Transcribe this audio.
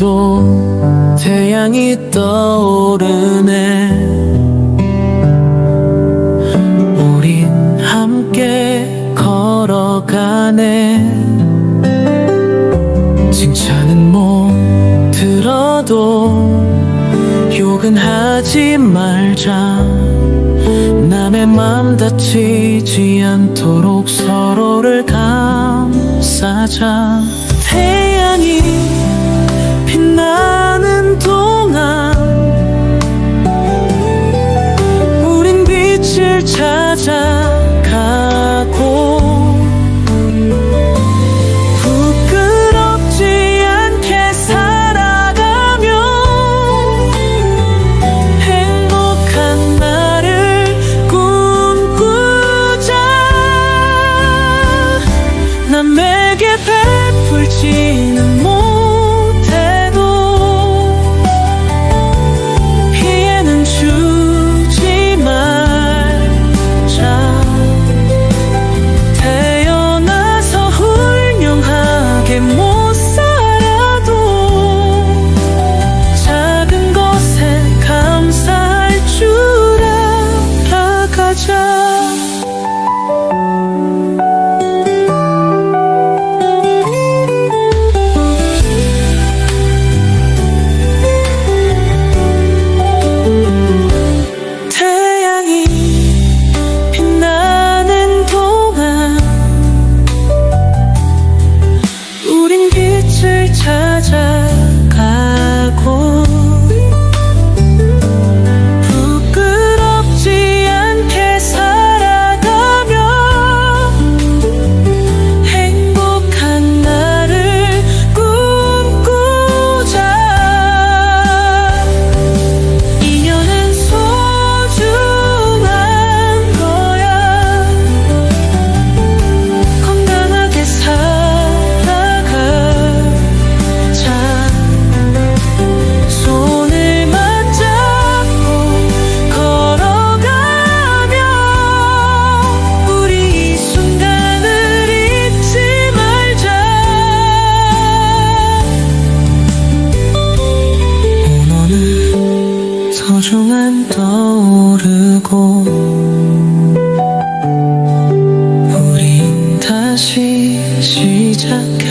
또 태양이 떠오르네. 우린 함께 걸어가네. 칭찬은 못 들어도 욕은 하지 말자. 남의 맘 다치지 않도록 서로를 감싸자. 태양이 찾아가고 부끄럽지 않게 살아가면 행복한 나를 꿈꾸자. 남에게 베풀지 着。 소중한 떠오르고 우린 다시 시작해